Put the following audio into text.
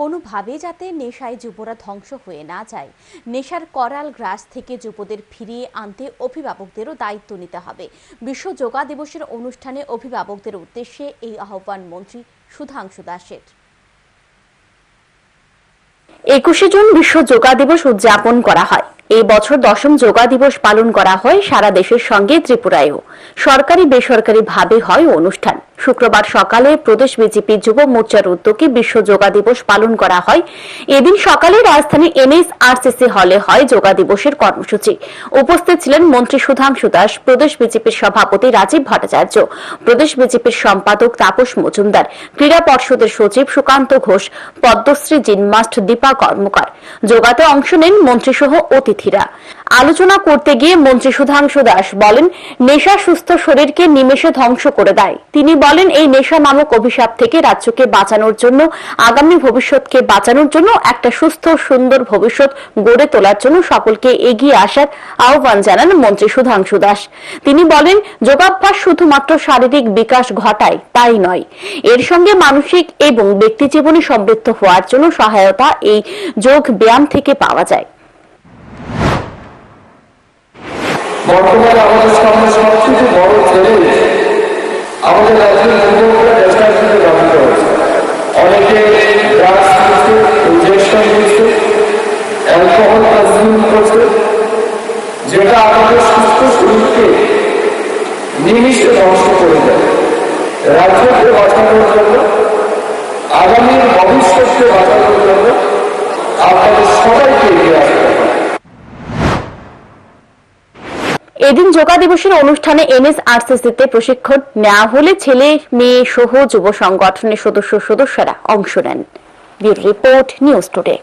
কোনোভাবে যাতে নেশায় যুবরা ধ্বংস হয়ে না যায়। নেশার করাল গ্রাস থেকে যুবদের ফিরিয়ে আনতে অভিভাবকদেরও দায়িত্ব নিতে হবে। বিশ্ব যোগা দিবসের অনুষ্ঠানে অভিভাবকদের উদ্দেশ্যে এই আহ্বান মন্ত্রী সুধাংশু দাসের একুশে জুন বিশ্ব যোগা দিবস উদযাপন করা হয়। এই বছর দশম যোগা দিবস পালন করা হয় সারা দেশের সঙ্গে ত্রিপুরায়ও। সরকারি বেসরকারি ভাবে হয় অনুষ্ঠান। শুক্রবার সকালে প্রদেশ বিজেপি যুব মোর্চার উদ্যোগে বিশ্ব যোগা দিবস পালন করা হয়। এদিন সকালে রাজধানী এনএস আরসিসি হলে হয় যোগা দিবসের কর্মসূচি। উপস্থিত ছিলেন মন্ত্রী সুধাংশু দাস, প্রদেশ বিজেপির সভাপতি রাজীব ভট্টাচার্য, প্রদেশ বিজেপির সম্পাদক তাপস মজুমদার, ক্রীড়া পর্ষদের সচিব সুকান্ত ঘোষ, পদ্মশ্রী জিনমাস্ট দীপা কর্মকার। যোগাতে অংশ নেন মন্ত্রীসহ অতিথিরা। আলোচনা করতে গিয়ে মন্ত্রী সুধাংশু দাস বলেন, নেশা সুস্থ শরীরকে নিমেষে ধ্বংস করে দেয়। তিনি বলেন, এই নেশা নামক অভিশাপ থেকে রাজ্যকে বাঁচানোর জন্য, আগামী ভবিষ্যৎকে বাঁচানোর জন্য একটা সুস্থ, সুন্দর ভবিষ্যৎ গড়ে তোলার জন্য সকলকে এগিয়ে আসার আহ্বান জানান মন্ত্রী সুধাংশু দাস। তিনি বলেন যোগাভ্যাস শুধুমাত্র শারীরিক বিকাশ ঘটায়, তাই নয়। এর সঙ্গে মানসিক এবং ব্যক্তি জীবনে সমৃদ্ধ হওয়ার জন্য সহায়তা এই যোগ ব্যায়াম থেকে পাওয়া যায়। বর্তমানে আমাদের সামনে সবচেয়ে বড় নিমিষে ধ্বংস করে দেয়। রাজ্যকে বাঁচানোর জন্য, আগামী ভবিষ্যৎকে বাঁচানোর জন্য আপনাদের সবাইকে এগিয়ে আসতে হবে। এদিন যোগা দিবসের অনুষ্ঠানে এনএসআরসিসিতে প্রশিক্ষণ নেওয়া হলে ছেলে, মেয়ে সহ যুব সংগঠনের সদস্য সদস্যরা অংশ নেন। Report, news today.